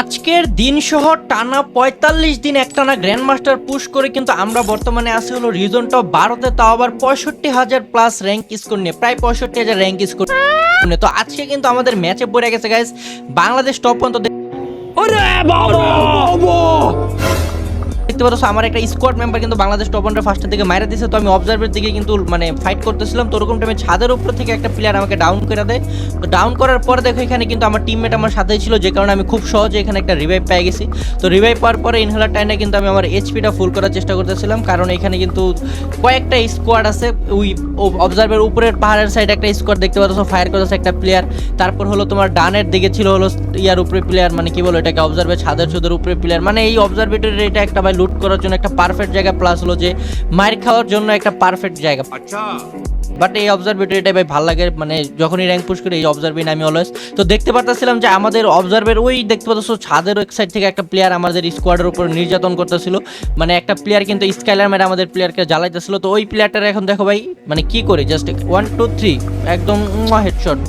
আজকের দিন সহ টানা পঁয়তাল্লিশ দিন একটানা গ্র্যান্ড মাস্টার পুশ করে কিন্তু আমরা বর্তমানে আছি হলো রিজন টপ বারোতে তাও আবার পঁয়ষট্টি হাজার প্লাস র্যাঙ্ক স্কোর নিয়ে প্রায় পঁয়ষট্টি হাজার র্যাঙ্ক স্কোর নিয়ে। তো আজকে কিন্তু আমাদের ম্যাচে পড়ে গেছে গাইস বাংলাদেশ টপ পর্যন্ত দেখতে পাচ্ছ, আমার একটা স্কোয়াড মেম্বার কিন্তু বাংলাদেশ টপ ওয়ানের ফার্স্টের দিকে মাইরা দিছে। তো আমি অবজার্ভের দিকে কিন্তু মানে ফাইট করতেছিলাম। তো ওরকম টাইমে ছাদের উপর থেকে একটা প্লেয়ার আমাকে ডাউন করে দেয়। তো ডাউন করার পরে দেখো, এখানে কিন্তু আমার টিমমেট আমার সাথেই ছিল, যে কারণে আমি খুব সহজে এখানে একটা রিভাইভ পেয়ে গেছি। তো রিভাইভ পাওয়ার পরে ইনহেলার টাইমে কিন্তু আমি আমার এইচপিটা ফুল করার চেষ্টা করতেছিলাম। কারণ এখানে কিন্তু কয়েকটা স্কোয়াড আছে, ওই অবজার্ভের উপরের পাহাড়ের সাইডে একটা স্কোয়াড দেখতে পাচ্ছ ফায়ার করেছে একটা প্লেয়ার তারপর হলো তোমার ডানের দিকে ছিল হলো ইয়ার উপরে প্লেয়ার মানে কি বলো এটাকে অবজার্ভের ছাদের ছাদের উপরে প্লেয়ার মানে এই অবজারভেটরি এটা একটা ভাই লুট করার জন্য একটা পারফেক্ট জায়গা প্লাস হলো যে মার খাওয়ার জন্য একটা পারফেক্ট জায়গা। বাট এই অবজারভেটরিটা ভাই ভালো লাগে মানে যখনই র্যাঙ্ক পুশ করি এই অবজারভিন আমি অলওয়েজ তো দেখতে পারতেছিলাম যে আমাদের অবজার্ভের ওই দেখতে পাচ্ছ ছাদের সাইড থেকে একটা প্লেয়ার আমাদের স্কোয়াডের উপর নির্যাতন করতেছিল। মানে একটা প্লেয়ার কিন্তু স্কাইলার মেরে আমাদের প্লেয়ারকে জ্বালাইতেছিল। তো ওই প্লেয়ারটার এখন দেখো ভাই মানে কি করি? জাস্ট ওয়ান টু থ্রি একদম হেডশট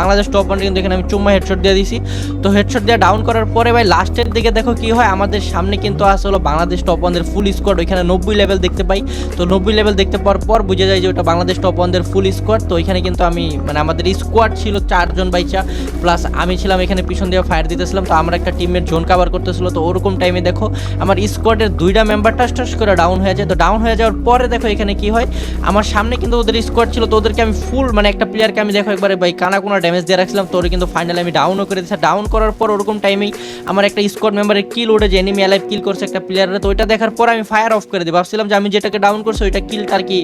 বাংলাদেশ টপ ওয়ান কিন্তু এখানে আমি চুম্মা হেডশট দিয়ে দিছি। তো হেডশট দিয়ে ডাউন করার পরে ভাই লাস্টের দিকে দেখো কি হয়, আমাদের সামনে কিন্তু আসলে হলো বাংলাদেশ টপ ওয়ানদের ফুল স্কোয়াড ওইখানে নব্বই লেভেল দেখতে পাই। তো নব্বই লেভেল দেখতে পাওয়ার পর বুঝে যায় যে ওটা বাংলাদেশ টপ ওয়ানদের ফুল স্কোয়াড তো ওইখানে কিন্তু আমি মানে আমাদের স্কোয়াড ছিল চারজন বাইচা প্লাস আমি ছিলাম এখানে পিছন দিয়ে ফায়ার দিতেছিলাম। তো আমার একটা টিমের জোন কাভার করতেছিল। তো ওরকম টাইমে দেখো, আমার স্কোয়াডের দুইটা মেম্বার টাস টাস করে ডাউন হয়ে যায়। তো ডাউন হয়ে যাওয়ার পরে দেখো এখানে কি হয়, আমার সামনে কিন্তু ওদের স্কোয়াড ছিল। তো ওদেরকে আমি ফুল মানে একটা প্লেয়ারকে আমি দেখো একবারে ভাই কানা কোনো ড্যামেজ দিয়ে রাখছিলাম তোর কিন্তু ফাইনালি আমি ডাউনও করে দিচ্ছি ডাউন করার পর ওরকম টাইমেই আমার একটা স্কোয়াড মেম্বারের কিল উঠে যে এনিমি অ্যালাইভ কিল করছে একটা প্লেয়ারের তো ওইটা দেখার পর আমি ফায়ার অফ করে দিই। ভাবছিলাম যে আমি যেটাকে ডাউন করছি, ওইটা কিল তার কি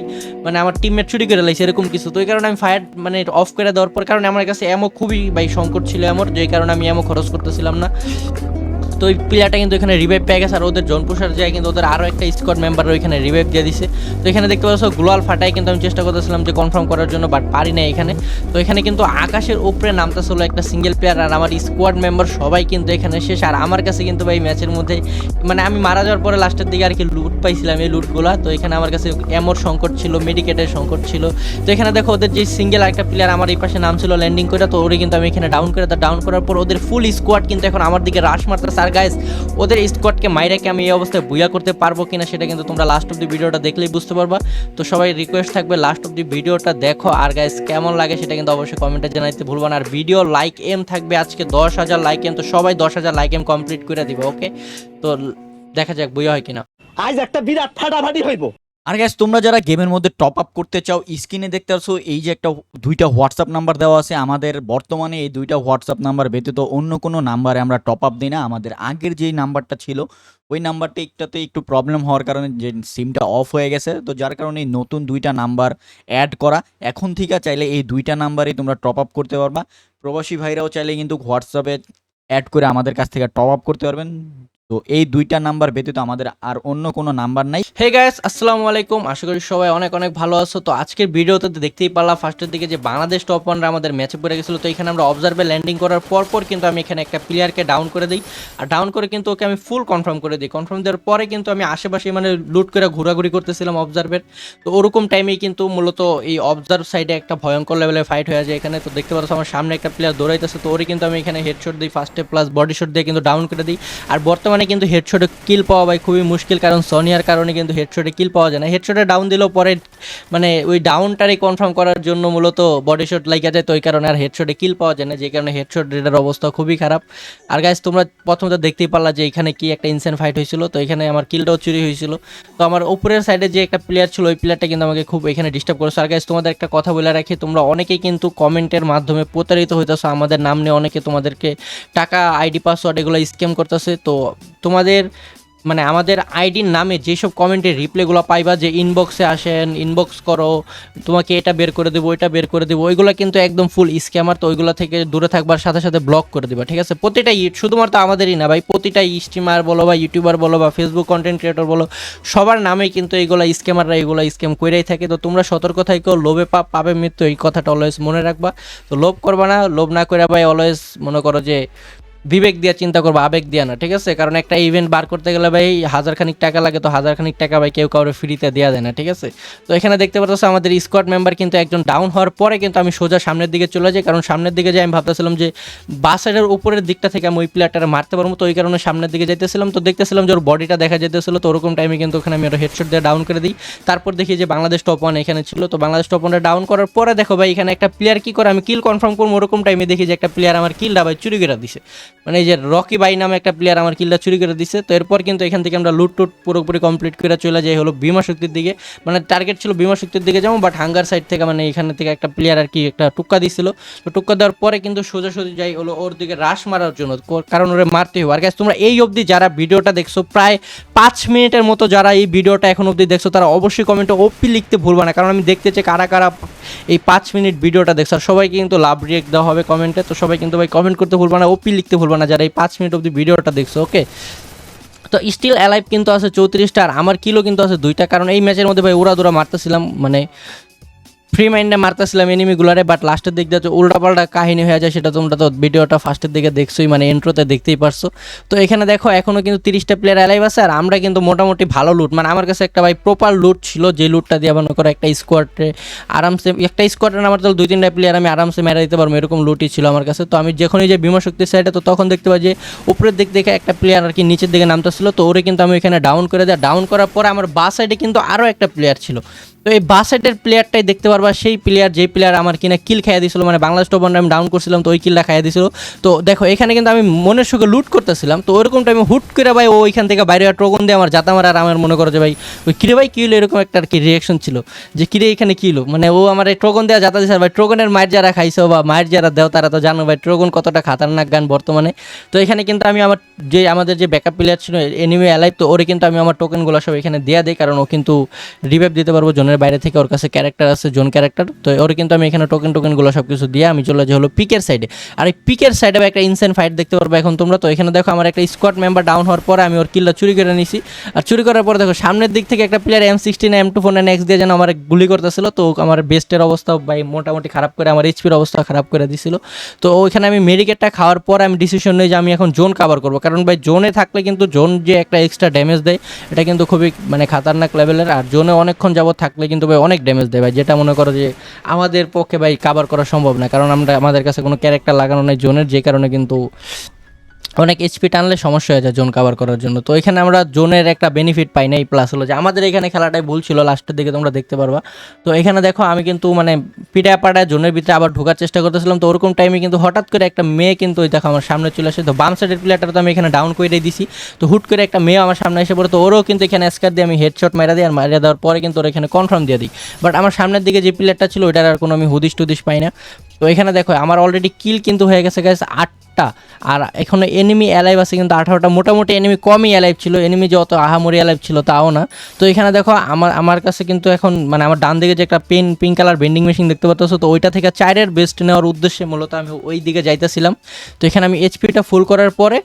মানে আমার টিমমেট চুরি করে লাইছে, এরকম কিছু। তো ওই কারণে আমি ফায়ার মানে অফ করে দেওয়ার পর, কারণে আমার কাছে এমও খুবই, ভাই, সংকট ছিল এমন, যে কারণে আমি এমও খরচ করতেছিলাম না। তো ওই প্লেয়ারটা কিন্তু এখানে রিভাইভ পেয়ে গেছে আর ওদের জন পুষার যায় কিন্তু ওদের আরও একটা স্কোয়াড মেম্বার ওইখানে রিভাইভ দিয়ে দিছে। তো এখানে দেখতে পাচ্ছ গ্লোয়াল ফাটাই কিন্তু আমি চেষ্টা করতেছিলাম যে কনফার্ম করার জন্য বাট পারি না এখানে। তো এখানে কিন্তু আকাশের উপরে নামতেছিল একটা সিঙ্গেল প্লেয়ার আর আমার স্কোয়াড মেম্বার সবাই কিন্তু এখানে শেষ। আর আমার কাছে কিন্তু ভাই ম্যাচের মধ্যে মানে আমি মারা যাওয়ার পরে লাস্টের দিকে আর কি লুট পাইছিলাম এই লুটগুলো তো এখানে আমার কাছে এমর সংকট ছিল মেডিকেটের সংকট ছিল। তো এখানে দেখো ওদের যে সিঙ্গেল একটা প্লেয়ার আমার এই পাশে নাম ছিল ল্যান্ডিং করে তো ওরে কিন্তু আমি এখানে ডাউন করে ডাউন করার পর ওদের ফুল স্কোয়াড কিন্তু এখন আমার দিকে রাশ মারতেছে। আর গাইস ওদের স্কোয়াডকে মাইরাকে আমি এই অবস্থায় বুয়া করতে পারব কিনা সেটা কিন্তু তোমরা লাস্ট অফ দি ভিডিওটা দেখলেই বুঝতে পারবা। তো সবাই রিকোয়েস্ট থাকবে লাস্ট অফ দি ভিডিওটা দেখো আর গাইস কেমন লাগে সেটা কিন্তু অবশ্যই কমেন্টে জানাইতে ভুলবা না। আর ভিডিও লাইক এম থাকবে আজকে দশ হাজার লাইক এম তো সবাই দশ হাজার লাইক এম কমপ্লিট করে দিবে ওকে তো দেখা যাক বুয়া হয় কিনা। আজ একটা বিরাট ফাটাফাটি হইব। আর গ্যাস তোমরা যারা গেমের মধ্যে টপ আপ করতে চাও স্ক্রিনে দেখতে পাচ্ছ, এই যে একটা দুইটা হোয়াটসঅ্যাপ নাম্বার দেওয়া আছে, আমাদের বর্তমানে এই দুইটা হোয়াটসঅ্যাপ নাম্বার ব্যতীত অন্য কোনো নাম্বারে আমরা টপ আপ দিই না। আমাদের আগের যেই নাম্বারটা ছিল, ওই নাম্বারটা একটাতে একটু প্রবলেম হওয়ার কারণে যে সিমটা অফ হয়ে গেছে। তো যার কারণে এই নতুন দুইটা নাম্বার অ্যাড করা। এখন থেকে চাইলে এই দুইটা নাম্বারেই তোমরা টপ আপ করতে পারবা। প্রবাসী ভাইরাও চাইলে কিন্তু হোয়াটসঅ্যাপে অ্যাড করে আমাদের কাছ থেকে টপ আপ করতে পারবেন। তো এই দুইটা নাম্বার ব্যতীত আমাদের আর অন্য কোনো নাম্বার নাই। হে গাইস আসসালামু আলাইকুম। আশা করি সবাই অনেক অনেক ভালো আছো। তো আজকের ভিডিওতে দেখতেই পারলাম ফার্স্টের দিকে যে বাংলাদেশ টপ ওয়ানরা আমাদের ম্যাচে পড়ে গেছিল, তো এখানে আমরা অবজার্ভে ল্যান্ডিং করার পর পর কিন্তু আমি এখানে একটা প্লেয়ারকে ডাউন করে দিই। আর ডাউন করে কিন্তু ওকে আমি ফুল কনফার্ম করে দিই। কনফার্ম দেওয়ার পরে কিন্তু আমি আশেপাশে মানে লুট করে ঘোরাঘুরি করতেছিলাম অবজার্ভের তো ওরকম টাইমেই কিন্তু মূলত এই অবজার্ভ সাইডে একটা ভয়ঙ্কর লেভেলে ফাইট হয়ে যায় এখানে। তো দেখতে পাচ্ছ আমার সামনে একটা প্লেয়ার দৌড়াইতেছে, তো ওরে কিন্তু আমি এখানে হেডশট দিই ফার্স্টে প্লাস বডি শট দিয়ে কিন্তু ডাউন করে দিই। আর বর্তমানে কিন্তু হেডশটে কিল পাওয়া ভাই খুবই মুশকিল, কারণ সোনিয়ার কারণে কিন্তু হেডশটে কিল পাওয়া যায় না। হেডশটে ডাউন দিলেও পরে মানে ওই ডাউনটারই কনফার্ম করার জন্য মূলত বডি শট লাগা যায়, তো ওই কারণে আর হেডশটে কিল পাওয়া যায় না, যে কারণে হেডশট রেডার অবস্থা খুবই খারাপ। আর গাইজ তোমরা প্রথমত দেখতেই পারলা যে এখানে কি একটা ইনসেন্ট ফাইট হয়েছিল, তো এখানে আমার কিলটাও চুরি হয়েছিল। তো আমার উপরের সাইডে যে একটা প্লেয়ার ছিল, ওই প্লেয়ারটা কিন্তু আমাকে খুব এখানে ডিস্টার্ব করেছে। আর গাইজ তোমাদের একটা কথা বলে রাখি, তোমরা অনেকেই কিন্তু কমেন্টের মাধ্যমে প্রতারিত হইতেছো, আমাদের নাম নিয়ে অনেকে তোমাদেরকে টাকা আইডি পাসওয়ার্ড এগুলো স্ক্যাম করতেছে, তো তোমাদের মানে আমাদের আইডির নামে যেসব কমেন্টের রিপ্লাইগুলো পাইবা, যে ইনবক্সে আসেন ইনবক্স করো, তোমাকে এটা বের করে দেবো এটা বের করে দেবো, ওইগুলো কিন্তু একদম ফুল স্ক্যামার তো ওইগুলো থেকে দূরে থাকবার সাথে সাথে ব্লক করে দেবা, ঠিক আছে? প্রতিটা শুধুমাত্র আমাদেরই না ভাই, প্রতিটা স্ট্রিমার বলো বা ইউটিউবার বলো বা ফেসবুক কন্টেন্ট ক্রিয়েটর বলো, সবার নামে কিন্তু এইগুলো স্ক্যামাররা এইগুলো স্ক্যাম করেই থাকে, তো তোমরা সতর্ক থাকো লোভে পাপ পাবে মৃত্যু, এই কথাটা অলওয়েজ মনে রাখবা, তো লোভ করবা না, লোভ না করে ভাই অলওয়েজ মনে করো যে বিবেক দিয়ে চিন্তা করব, আবেগ দিয়ে না, ঠিক আছে? কারণ একটা ইভেন্ট বার করতে গেলে ভাই হাজার খানিক টাকা লাগে, তো হাজার খানিক টাকা ভাই কেউ কাউরে ফ্রিতে দেওয়া যায় না, ঠিক আছে? তো এখানে দেখতে পাচ্ছ আমাদের স্কোয়াড মেম্বার কিন্তু একজন ডাউন হওয়ার পরে কিন্তু আমি সোজা সামনের দিকে চলে যাই, কারণ সামনের দিকে যাই আমি ভাবতেছিলাম যে বাস সাইডের উপরের দিকটা থেকে আমি ওই প্লেয়ারটা মারতে পারব, তো ওই কারণে সামনের দিকে যাইতেছিলাম, তো দেখতেছিলাম যে ওর বডিটা দেখা যেতেছিল তো ওরকম টাইমে কিন্তু ওখানে আমি ওর হেডশট দিয়ে ডাউন করে দিই। তারপর দেখি যে বাংলাদেশ টপ ওয়ান এখানে ছিল, তো বাংলাদেশ টপ ওয়ানটা ডাউন করার পরে দেখো ভাই এখানে একটা প্লেয়ার কি করে আমি কিল কনফার্ম করব, ওরকম টাইমে দেখি যে একটা প্লেয়ার আমার কিলটা ভাই চুরি করে দিছে। মানে এই যে রকি বাই নামে একটা প্লেয়ার আমার কিলটা চুরি করে দিছে, তো এরপর কিন্তু এখান থেকে আমরা লুট টুট পুরোপুরি কমপ্লিট করে চলে যাই হলো বিমা শক্তির দিকে। মানে টার্গেট ছিল বিমা শক্তির দিকে যেমন বাট হাঙ্গার সাইড থেকে মানে এখানে থেকে একটা প্লেয়ার আর কি একটা টুক্কা দিছিল। তো টুক্কা দেওয়ার পরে কিন্তু সোজাসুজি যাই হলো ওর দিকে রাশ মারার জন্য কারণ ওরে মারতে হবে। আর গাছ তোমরা এই অবধি যারা ভিডিওটা দেখছ, প্রায় পাঁচ মিনিটের মতো যারা এই ভিডিওটা এখন অবধি দেখছ, তারা অবশ্যই কমেন্টে ওপি লিখতে ভুলবা না, কারণ আমি দেখতে চাই কারা কারা এই পাঁচ মিনিট ভিডিওটা দেখছ। আর সবাইকে কিন্তু লাভ রিয়েক্ট দেওয়া হবে কমেন্টে তো সবাই কিন্তু ভাই কমেন্ট করতে ভুলবা না ওপি লিখতে ভুলবা না, যারা এই পাঁচ মিনিট অব্দি ভিডিওটা দেখছ ওকে তো স্টিল অ্যালাইভ কিন্তু আছে চৌত্রিশটা, আর আমার কিলো কিন্তু আছে দুইটা। কারণ এই ম্যাচের মধ্যে ভাই দৌড়া মারতেছিলাম মানে ফ্রি মাইন্ডে মারতেছিলাম এনিমিগুলারে বাট লাস্টের দিক দিয়ে উল্টাপাল্টা কাহিনী হয়ে যায়, সেটা তোমরা তো ভিডিওটা ফার্স্টের দিকে দেখছোই মানে এন্ট্রোতে দেখতেই পারছ। তো এখানে দেখো এখনও কিন্তু তিরিশটা প্লেয়ার অ্যালাইভ আছে, আর আমরা কিন্তু মোটামুটি ভালো লুট মানে আমার কাছে একটা ভাই প্রপার লুট ছিল, যে লুটটা দিয়ে মনে করো একটা স্কোয়াডে আরামসে, একটা স্কোয়াডে আমার তো দুই তিনটা প্লেয়ার আমি আরামসে মেরে দিতে পারব, এরকম লুটই ছিল আমার কাছে। তো আমি যখনই যে বিমা শক্তির সাইডে তো তখন দেখতে পাই যে উপরের দিক থেকে একটা প্লেয়ার আর কি নিচের দিকে নামতেছিল, তো ওরে কিন্তু আমি এখানে ডাউন করে দেয় ডাউন করার পরে আমার বাস সাইডে কিন্তু আরও একটা প্লেয়ার ছিল। তো এই বাস সাইডের প্লেয়ারটাই দেখতে পারবা, সেই প্লেয়ার যেই প্লেয়ার আমার কিনা কিল খাইয়া দিয়েছিল মানে বাংলাদেশ টপ আমি ডাউন করছিলাম, তো ওই কিলটা খাইয়া দিয়েছিল তো দেখো, এখানে কিন্তু আমি মনের সুখে লুট করতেছিলাম, তো ওরকম টাইমে হুট করে ভাই ও ওইখান থেকে বাইরে ট্রগন দিয়ে আমার যাতা আর আমার মনে করো যে ভাই, ওই কিরে ভাই কিলো এরকম একটা আর কি রিয়াকশন ছিল, যে কিরে এখানে কিলো মানে ও আমার এই ট্রগন দেওয়া যাতা দিয়েছে ভাই ট্রগনের মায়ের যারা খাইছো, বা মায়ের যারা দেও, তারা তো জানো ভাই ট্রগন কতটা খাতারনাক গান বর্তমানে। তো এখানে কিন্তু আমি আমার যে, আমাদের যে ব্যাকআপ প্লেয়ার ছিল এনিমি অ্যালাইভ তো ওরে কিন্তু আমি আমার টোকেনগুলো সব এখানে দেওয়া দিই, কারণ ও কিন্তু রিভাইভ দিতে পারব জোনের বাইরে থেকে ওর কাছে ক্যারেক্টার আছে জোন ক্যারেক্টার তো ওর কিন্তু আমি এখানে টোকেন টোকেনগুলো সব কিছু দিয়ে আমি চলে যাই হলো পিকের সাইডে আর এই পিকের সাইডে একটা ইনসেন্ট ফাইট দেখতে পারব এখন তোমরা। তো এখানে দেখো আমার একটা স্কোয়াড মেম্বার ডাউন হওয়ার পরে আমি ওর কিল্লা চুরি করে নিছি। আর চুরি করার পরে দেখো সামনের দিক থেকে একটা player M sixteen M two four nine X দিয়ে যেন আমার গুলি করতেছিল। তো আমার বেস্টের অবস্থা ভাই মোটামুটি খারাপ করে, আমার এইচপির অবস্থা খারাপ করে দিছিল। তো ওইখানে আমি মেডিকেটটা খাওয়ার পর আমি ডিসিশন নিই যে আমি এখন জোন কাভার করব। কারণ ভাই জোনে থাকলে কিন্তু জোন যে একটা এক্সট্রা ড্যামেজ দেয়, এটা কিন্তু খুবই মানে খাতারনাক লেভেলের আর জোনে অনেকক্ষণ যাবত থাকলে কিন্তু ভাই অনেক ড্যামেজ দেয় ভাই। যেটা মনে করো যে আমাদের পক্ষে ভাই কাবার করা সম্ভব না। কারণ আমরা, আমাদের কাছে কোনো ক্যারেক্টার লাগানো নেই, জোনের যে কারণে কিন্তু অনেক এইচপি টানলে সমস্যা হয়ে যায় জোন কাভার করার জন্য। তো এখানে আমরা জোনের একটা বেনিফিট পাই নাই প্লাস হলো যে আমাদের এখানে খেলাটাই ভুল ছিল লাস্টের দিকে তোমরা দেখতে পারবা। তো এখানে দেখো আমি কিন্তু মানে পিটায় পাটায় জোনের ভিতরে আবার ঢোকার চেষ্টা করতেছিলাম, তো ওরকম টাইমে কিন্তু হঠাৎ করে একটা মেয়ে কিন্তু ওই দেখো আমার সামনে চলে আসে, তো বাম সাইডের প্লেয়ারটা তো আমি এখানে ডাউন করে দিছি। তো হুট করে একটা মেয়ে আমার সামনে এসে পড়ে, তো ওরও কিন্তু এখানে স্কার দিয়ে আমি হেডশট মারা দিই আর মারিয়ে দেওয়ার পরে কিন্তু ওর এখানে কনফার্ম দিয়ে দিই। বাট আমার সামনের দিকে যে প্লেয়ারটা ছিল, ওইটার আর কোনো আমি হুদিস টুদিস পাই না। তো এখানে দেখো আমার অলরেডি কিল কিন্তু হয়ে গেছে গেছে আটটা আর এখনও এনিমি অ্যালাইভ আছে কিন্তু আঠারোটা। মোটামুটি এনিমি কমই অ্যালাইভ ছিল। এনিমি যত আহামরি অ্যালাইভ ছিল তাও না। তো এখানে দেখো আমার আমার কাছে কিন্তু এখন মানে আমার ডান দিকে যে একটা pen pink colour vending machine দেখতে পাচ্ছ, তো ওইটা থেকে চারের বেস্ট নেওয়ার উদ্দেশ্যে মূলত আমি ওই দিকে যাইতেছিলাম। তো এখানে আমি এইচপিটা ফুল করার পরে,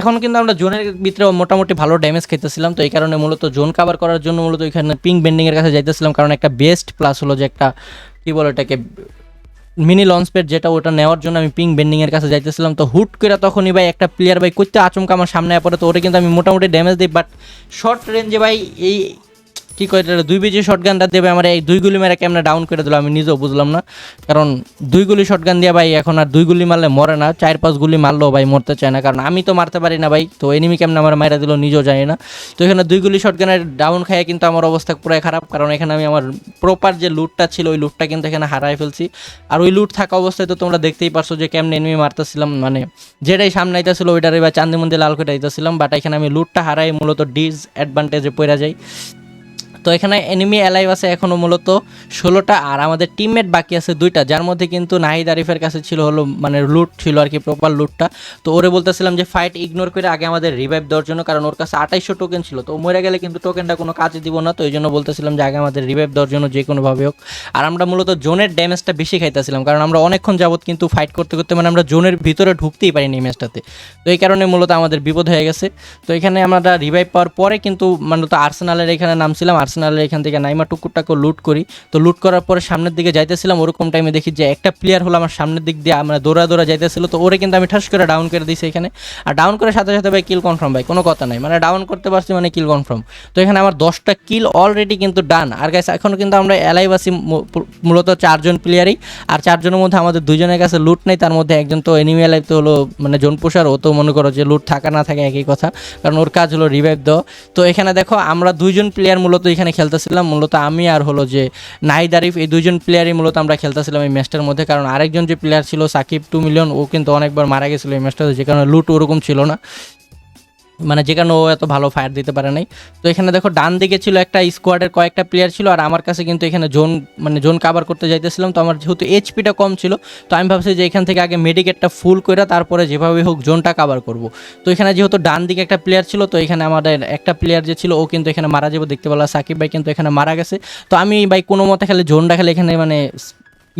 এখন কিন্তু আমরা জোনের ভিতরে মোটামুটি ভালো ড্যামেজ খেতেছিলাম তো এই কারণে মূলত জোন কাভার করার জন্য মূলত এখানে পিঙ্ক বেন্ডিংয়ের কাছে যাইতেছিলাম। কারণ একটা বেস্ট প্লাস হলো যে একটা, কী বলে এটাকে মিনি লঞ্চ প্যাড যেটা ওটা নেওয়ার জন্য আমি পিং বেন্ডিংয়ের কাছে যাইতেছিলাম। তো হুট করে তখনই ভাই একটা প্লেয়ার ভাই করতে আচমকা আমার সামনে পড়ে। তো ওটা কিন্তু আমি মোটামুটি ড্যামেজ দিই বাট শর্ট রেঞ্জে ভাই এই কি কয়, এটা দুই বিজি শর্ট গানটা দেবে আমার এই দুই গুলি মেরে কেমন ডাউন করে দিল আমি নিজেও বুঝলাম না। কারণ দুই গুলি শর্ট গান দিয়ে ভাই এখন আর দুই গুলি মারলে মরে না, চার পাঁচ গুলি মারলেও ভাই মরতে চায় না। কারণ আমি তো মারতে পারি না ভাই, তো এনিমি কেমন আমার মারা দিল নিজেও জানি না। তো এখানে দুই গুলি শর্ট গানের ডাউন খাইয়ে কিন্তু আমার অবস্থা পুরাই খারাপ। কারণ এখানে আমি আমার প্রপার যে লুটটা ছিল, ওই লুটটা কিন্তু এখানে হারাই ফেলছি। আর ওই লুট থাকা অবস্থায় তো তোমরা দেখতেই পারছ যে কেমন এনিমি মারতেছিলাম। মানে যেটাই সামনে আইতেছিল, ওইটার এবার চান্দি মন্দির লাল করে আইতেছিলাম। বাট এখানে আমি লুটটা হারাই মূলত ডিস অ্যাডভান্টেজে পড়ে যাই। তো এখানে এনিমি অ্যালাইভ আছে এখনও মূলত ষোলোটা, আর আমাদের টিমমেট বাকি আছে দুইটা, যার মধ্যে কিন্তু নাহিদ আরিফের কাছে ছিল হলো মানে লুট ছিল আর কি প্রপার লুটটা তো ওরে বলতেছিলাম যে ফাইট ইগনোর করে আগে আমাদের রিভাইভ দেওয়ার জন্য, কারণ ওর কাছে আঠাইশশো টোকেন ছিল। তো মরে গেলে কিন্তু টোকেনটা কোনো কাজে দিব না, তো এই জন্য বলতেছিলাম যে আগে আমাদের রিভাইভ দেওয়ার জন্য যে কোনোভাবে হোক। আর আমরা মূলত জোনের ড্যামেজটা বেশি খাইতেছিলাম, কারণ আমরা অনেকক্ষণ যাবত কিন্তু ফাইট করতে করতে মানে আমরা জোনের ভিতরে ঢুকতেই পারিনি এই ম্যাচটাতে তো এই কারণে মূলত আমাদের বিপদ হয়ে গেছে। তো এখানে আমরা রিভাইভ পাওয়ার পরে কিন্তু মূলত আর্সেনালের এখানে নামছিলাম আর্সেনালের এখান থেকে নাইমা টুকুরটাকে লুট করি। তো লুট করার পরে সামনের দিকে যাইতেছিলাম, ওরকম টাইমে দেখি যে একটা প্লেয়ার হলো আমার সামনের দিক দিয়ে আমরা দৌড়া দৌড়া যাইতেছিল। তো ওরে কিন্তু আমি ঠাস করে ডাউন করে দিয়েছি এখানে। আর ডাউন করার সাথে সাথে ভাই কিল কনফার্ম ভাই, কোনো কথা নাই। মানে ডাউন করতে পারছি মানে কিল কনফার্ম তো এখানে আমার দশটা কিল অলরেডি কিন্তু ডান আর গাইস এখন কিন্তু আমরা এলাইভ আছি মূলত চারজন প্লেয়ারই আর চারজনের মধ্যে আমাদের দুজনের কাছে লুট নেই, তার মধ্যে একজন তো এনিমি এলাইভ তো হলো মানে জোন পোষার ও তো মনে করো যে লুট থাকা না থাকে একই কথা। কারণ ওর কাজ হলো রিভাইভ দেওয়া। তো এখানে দেখো, আমরা দুইজন প্লেয়ার মূলত এখানে খেলতেছিলাম, মূলত আমি আর হলো যে নাইদ আরিফ, এই দুজন প্লেয়ারই মূলত আমরা খেলতেছিলাম এই ম্যাচটার মধ্যে। কারণ আরেকজন যে প্লেয়ার ছিল, সাকিব, টু মিলিয়ন, ও কিন্তু অনেকবার মারা গেছিল এই ম্যাচটাতে যে কারণে লুট ওরকম ছিল না। মানে যে কারণে ও এত ভালো ফায়ার দিতে পারে নাই। তো এখানে দেখো ডান দিকে ছিল একটা স্কোয়াডের কয়েকটা প্লেয়ার ছিল আর আমার কাছে কিন্তু এখানে জোন মানে জোন কাভার করতে যাইতেছিলাম। তো আমার যেহেতু এইচপিটা কম ছিল, তো আমি ভাবছি যে এখান থেকে আগে মেডিকেটটা ফুল করে তারপরে যেভাবে হোক জোনটা কাভার করব। তো এখানে যেহেতু ডান দিকে একটা প্লেয়ার ছিল, তো এখানে আমাদের একটা প্লেয়ার যে ছিল, ও কিন্তু এখানে মারা যাব। দেখতে পেলাম সাকিব ভাই কিন্তু এখানে মারা গেছে। তো আমি ভাই কোনো মতে খেলে জোনটা খেলে এখানে মানে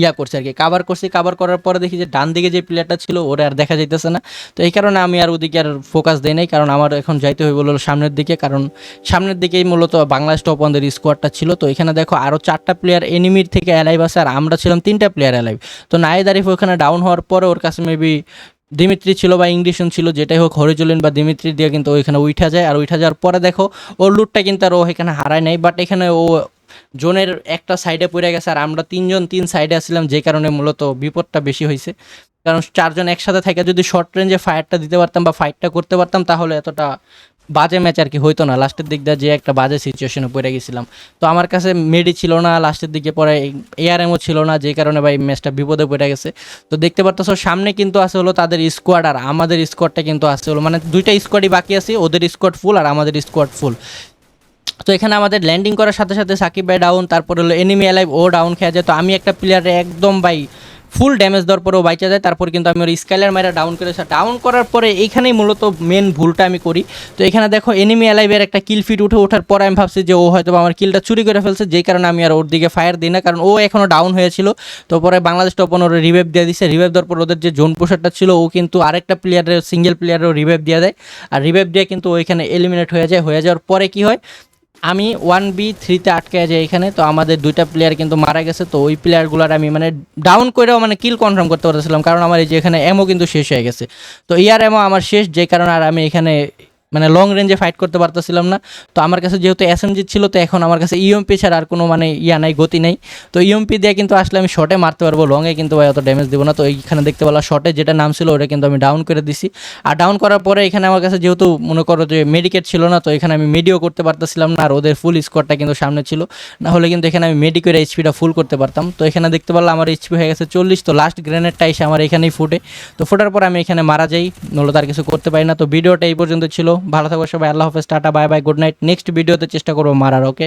ইয়া করছি আর কি। কাভার করছি কাভার করার পরে দেখি যে ডান দিকে যে প্লেয়ারটা ছিল, ওরা আর দেখা যাইতেছে না। তো এই কারণে আমি আর ওদিকে আর ফোকাস দেই নাই, কারণ আমার এখন যাইতে হইব হলো সামনের দিকে, কারণ সামনের দিকেই মূলত বাংলাদেশ টপ ওয়ানদের স্কোয়াডটা ছিল। তো এখানে দেখো আরও চারটা প্লেয়ার এনিমির থেকে অ্যালাইভ আছে, আর আমরা ছিলাম তিনটা প্লেয়ার অ্যালাইভ তো নাইদ আরিফ ওখানে ডাউন হওয়ার পরে ওর কাছে মেবি দিমিত্রি ছিল বা ইংলিশন ছিল, যেটাই হোক হরিজলিন বা দিমিত্রি দিয়ে কিন্তু ওইখানে উঠা যায়। আর উঠা যাওয়ার পরে দেখো ওর লুটটা কিন্তু আর ও এখানে হারায় নাই বাট এখানে ও জোনের একটা সাইডে পড়ে গেছে, আর আমরা তিনজন তিন সাইডে আসছিলাম, যে কারণে মূলত বিপদটা বেশি হয়েছে। কারণ চারজন একসাথে থাকে যদি শর্ট রেঞ্জে ফায়ারটা দিতে পারতাম বা ফাইটটা করতে পারতাম, তাহলে এতটা বাজে ম্যাচ আর কি হইতো না। লাস্টের দিক দিয়ে যে একটা বাজে সিচুয়েশনে পড়ে গেছিলাম। তো আমার কাছে মেডি ছিল না লাস্টের দিকে পরে এআরএমও ছিল না, যে কারণে ভাই ম্যাচটা বিপদে পড়ে গেছে। তো দেখতে পারতেছো, সামনে কিন্তু আছে হলো তাদের স্কোয়াড আর আমাদের স্কোয়াডটা কিন্তু আছে হলো মানে দুইটা স্কোয়াডই বাকি আছে, ওদের স্কোয়াড ফুল আর আমাদের স্কোয়াড ফুল তো এখানে আমাদের ল্যান্ডিং করার সাথে সাথে সাকিব ভাই ডাউন তারপরে হলো এনিমি অ্যালাইভ ও ডাউন খেয়ে যায়। তো আমি একটা প্লেয়ারে একদম বাই ফুল ড্যামেজ দেওয়ার পরেও বাইচা যায়। তারপর কিন্তু আমি ওর স্কাইলার মাইরা ডাউন করে ডাউন করার পরে এইখানেই মূলত মেন ভুলটা আমি করি। তো এখানে দেখো এনিমি অ্যালাইভের একটা কিল ফিট উঠে ওঠার পরে আমি ভাবছি যে ও হয়তো আমার কিলটা চুরি করে ফেলছে। যেই কারণে আমি আর ওর দিকে ফায়ার দিই না, কারণ ও এখনও ডাউন হয়েছিল। তো পরে বাংলাদেশ টপন ওর রিভাইভ দিয়ে দিছে। রিভাইভ দেওয়ার পর ওদের যে জোন পোষারটা ছিল, ও কিন্তু আরেকটা প্লেয়ারের সিঙ্গেল প্লেয়ারেরও রিভাইভ দিয়ে দেয়। আর রিভাইভ দিয়ে কিন্তু ওইখানে এলিমিনেট হয়ে যায়। হয়ে যাওয়ার পরে কি হয়? আমি ওয়ান বি থ্রিতে আটকে যাই এখানে, তো আমাদের দুইটা প্লেয়ার কিন্তু মারা গেছে, তো ওই প্লেয়ারগুলোর আমি মানে ডাউন করেও মানে কিল কনফার্ম করতে পারতেছিলাম, কারণ আমার এই যে এখানে এমও কিন্তু শেষ হয়ে গেছে। তো ইয়ার এমও আমার শেষ, যে কারণে আর আমি এখানে মানে লং রেঞ্জে ফাইট করতে পারতেছিলাম না। তো আমার কাছে যেহেতু এসএমজি ছিল, তো এখন আমার কাছে ইএমপি ছাড়া আর কোনো মানে ইয়া নাই, গতি নাই। তো ইএমপি দিয়ে কিন্তু আসলে আমি শর্টে মারতে পারব লংয়ে কিন্তু ভাই অত ড্যামেজ দেবো না। তো এইখানে দেখতে পেলাম শর্টে যেটা নাম ছিল, ওটা কিন্তু আমি ডাউন করে দিছি। আর ডাউন করার পরে এখানে আমার কাছে যেহেতু মনে করো যে মেডিকেট ছিল না, তো এখানে আমি মেডিও করতে পারতেছিলাম না, আর ওদের ফুল স্কোয়াডটা কিন্তু সামনে ছিল। না হলে কিন্তু এখানে আমি মেডি করে এইচপিটা ফুল করতে পারতাম। তো এখানে দেখতে পারলাম আমার এইচপি হয়ে গেছে চল্লিশ, তো লাস্ট গ্রেনেডটা এসে আমার এখানেই ফুটে। তো ফোটার পর আমি এখানে মারা যাই নলো তার কিছু করতে পারি না। তো ভিডিওটা এই পর্যন্ত ছিল। ভালো থাকব সবাই, আল্লাহ হাফেজ, tata, bye bye, good night. Next ভিডিওতে চেষ্টা করব মারার ওকে